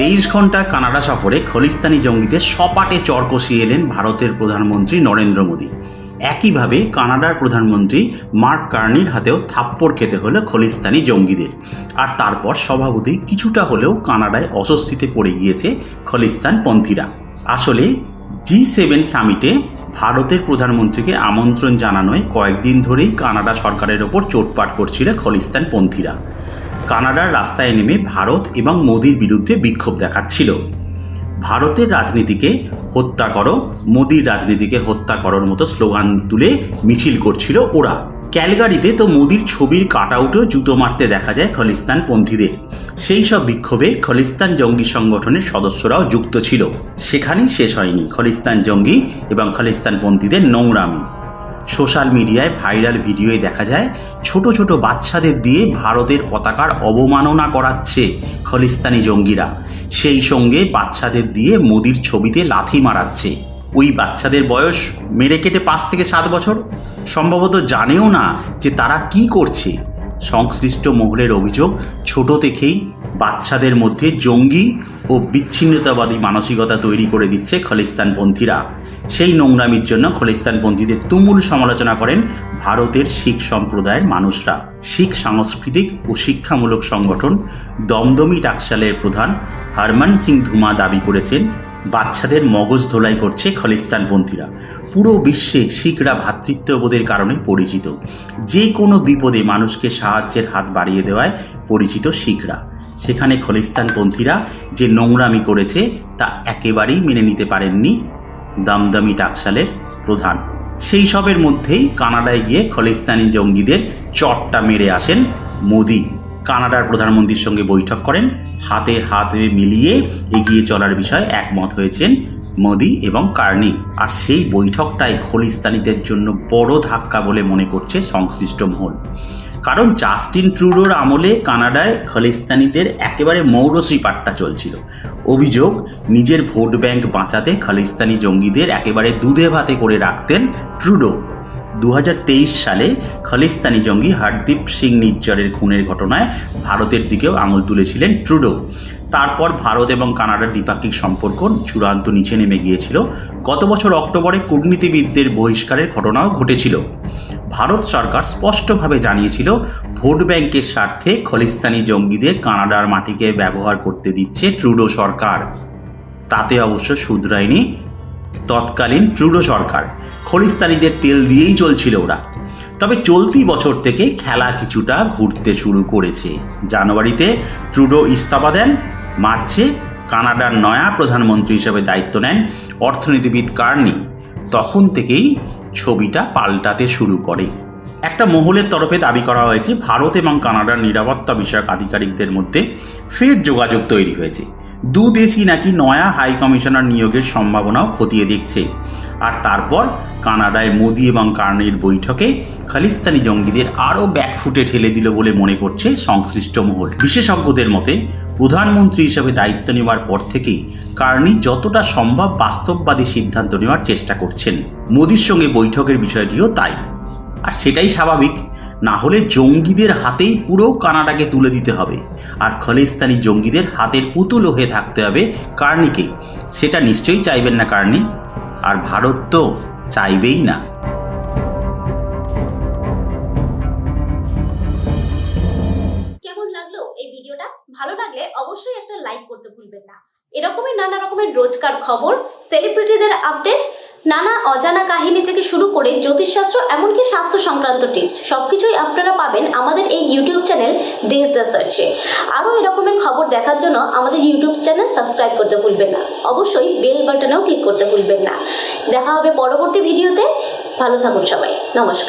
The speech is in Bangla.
তেইশ ঘণ্টার কানাডা সফরে খলিস্তানি জঙ্গিদের সপাটে চর কষিয়ে এলেন ভারতের প্রধানমন্ত্রী নরেন্দ্র মোদী। একইভাবে কানাডার প্রধানমন্ত্রী মার্ক কার্নির হাতেও থাপ্পড় খেতে হলো খলিস্তানি জঙ্গিদের। আর তারপর সভাপতি কিছুটা হলেও কানাডায় অস্বস্তিতে পড়ে গিয়েছে খলিস্তান পন্থীরা। আসলে জি সেভেন সামিটে ভারতের প্রধানমন্ত্রীকে আমন্ত্রণ জানানোয় কয়েকদিন ধরেই কানাডা সরকারের ওপর চোটপাট করছিল খলিস্তান পন্থীরা। কানাডার রাস্তায় নেমে ভারত এবং মোদির বিরুদ্ধে বিক্ষোভ দেখাচ্ছিল। ভারতের রাজনীতিকে হত্যা করো, মোদির রাজনীতিকে হত্যা করার মতো স্লোগান তুলে মিছিল করছিল ওরা। ক্যালগারিতে তো মোদির ছবির কাটআউটেও জুতো মারতে দেখা যায় খলিস্তান পন্থীদের সেই সব বিক্ষোভে খলিস্তান জঙ্গি সংগঠনের সদস্যরাও যুক্ত ছিল। সেখানেই শেষ হয়নি খলিস্তান জঙ্গি এবং খলিস্তান পন্থীদের নোংরামি। সোশ্যাল মিডিয়ায় ভাইরাল ভিডিওয়ে দেখা যায়, ছোট ছোট বাচ্চাদের দিয়ে ভারতের পতাকার অবমাননা করাচ্ছে খলিস্তানি জঙ্গিরা। সেই সঙ্গে বাচ্চাদের দিয়ে মোদির ছবিতে লাথি মারাচ্ছে। ওই বাচ্চাদের বয়স মেরে কেটে পাঁচ থেকে সাত বছর? সম্ভবত জানেও না যে তারা কি করছে। সংশ্লিষ্ট মহলের অভিযোগ, ছোট থেকেই বাচ্চাদের মধ্যে জঙ্গি ও বিচ্ছিন্নতাবাদী মানসিকতা তৈরি করে দিচ্ছে খলিস্তানপন্থীরা। সেই নোংরামির জন্য খলিস্তানপন্থীদের তুমুল সমালোচনা করেন ভারতের শিখ সম্প্রদায়ের মানুষরা। শিখ সাংস্কৃতিক ও শিক্ষামূলক সংগঠন দমদমি টাকশালের প্রধান হরমন সিং ধুমা দাবি করেছেন, বাচ্চাদের মগজ ধোলাই করছে খলিস্তানপন্থীরা। পুরো বিশ্বে শিখরা ভ্রাতৃত্ববোধের কারণে পরিচিত। যে কোনো বিপদে মানুষকে সাহায্যের হাত বাড়িয়ে দেওয়ায় পরিচিত শিখরা। সেখানে খলিস্তানপন্থীরা যে নোংরামি করেছে তা একেবারেই মেনে নিতে পারেননি দমদমি টাকশালের প্রধান। সেই সবের মধ্যেই কানাডায় গিয়ে খলিস্তানি জঙ্গিদের চটটা মেরে আসেন মোদি। কানাডার প্রধানমন্ত্রীর সঙ্গে বৈঠক করেন। হাতে হাতে মিলিয়ে এগিয়ে চলার বিষয়ে একমত হয়েছেন মোদি এবং কার্নি। আর সেই বৈঠকটাই খলিস্তানিদের জন্য বড় ধাক্কা বলে মনে করছে সংশ্লিষ্ট মহল। কারণ জাস্টিন ট্রুডোর আমলে কানাডায় খালিস্তানিদের একেবারে মৌরসি পাট্টা চলছিল। অভিযোগ, নিজের ভোট ব্যাংক বাঁচাতে খালিস্তানি জঙ্গিদের একেবারে দুধে ভাতে করে রাখতেন ট্রুডো। দু হাজার তেইশ সালে খলিস্তানি জঙ্গি হরদীপ সিং নির্জরের খুনের ঘটনায় ভারতের দিকেও আঙুল তুলেছিলেন ট্রুডো। তারপর ভারত এবং কানাডার দ্বিপাক্ষিক সম্পর্ক চূড়ান্ত নিচে নেমে গিয়েছিল। গত বছর অক্টোবরে কূটনীতিবিদদের বহিষ্কারের ঘটনাও ঘটেছিল। ভারত সরকার স্পষ্টভাবে জানিয়েছিল, ভোট ব্যাংকের স্বার্থে খলিস্তানি জঙ্গিদের কানাডার মাটিকে ব্যবহার করতে দিচ্ছে ট্রুডো সরকার। তাতে অবশ্য শুধরায়নি তৎকালীন ট্রুডো সরকার। খলিস্তানিদের তেল দিয়েই চলছিল ওরা। তবে চলতি বছর থেকে খেলা কিছুটা ঘুরতে শুরু করেছে। জানুয়ারিতে ট্রুডো ইস্তফা দেন, মার্চে কানাডার নয়া প্রধানমন্ত্রী হিসেবে দায়িত্ব নেন অর্থনীতিবিদ কার্নি। তখন থেকেই ছবিটা পাল্টাতে শুরু করে। একটা মহলের তরফে দাবি করা হয়েছে, ভারত এবং কানাডার নিরাপত্তা বিষয়ক আধিকারিকদের মধ্যে ফের যোগাযোগ তৈরি হয়েছে। দু দেশই নাকি নয়া হাই কমিশনার নিয়োগের সম্ভাবনাও খতিয়ে দেখছে। আর তারপর কানাডায় মোদি এবং কার্নির বৈঠকে খালিস্তানি জঙ্গিদের আরও ব্যাকফুটে ঠেলে দিল বলে মনে করছে সংশ্লিষ্ট মহল। বিশেষজ্ঞদের মতে, প্রধানমন্ত্রী হিসেবে দায়িত্ব নেওয়ার পর থেকেই কার্নি যতটা সম্ভব বাস্তববাদী সিদ্ধান্ত নেওয়ার চেষ্টা করছেন। মোদির সঙ্গে বৈঠকের বিষয়টিও তাই। আর সেটাই স্বাভাবিক। না হলে জঙ্গিদের হাতেই পুরো কানাডাকে তুলে দিতে হবে। আর খলিস্তানি জঙ্গিদের হাতের পুতুল হয়ে থাকতে হবে কার্নিকে। সেটা নিশ্চয়ই চাইবেন না কার্নি? আর ভারত তো চাইবেই না। কেমন লাগল এই ভিডিওটা? ভালো লাগলে অবশ্যই একটা লাইক করতে ভুলবেন না। এরকমই নানা রকমের রোজকার খবর সেলিব্রিটিদের আপডেট নানা অজানা কাহিনী থেকে শুরু করে জ্যোতিষশাস্ত্র, এমনকি স্বাস্থ্য সংক্রান্ত টিপস সব কিছুই আপনারা পাবেন আমাদের এই ইউটিউব চ্যানেল দেশ দ্য সার্চে আরও এরকমের খবর দেখার জন্য আমাদের ইউটিউব চ্যানেল সাবস্ক্রাইব করতে ভুলবেন না। অবশ্যই বেল বাটনেও ক্লিক করতে ভুলবেন না। দেখা হবে পরবর্তী ভিডিওতে ভালো থাকুন সবাই। নমস্কার।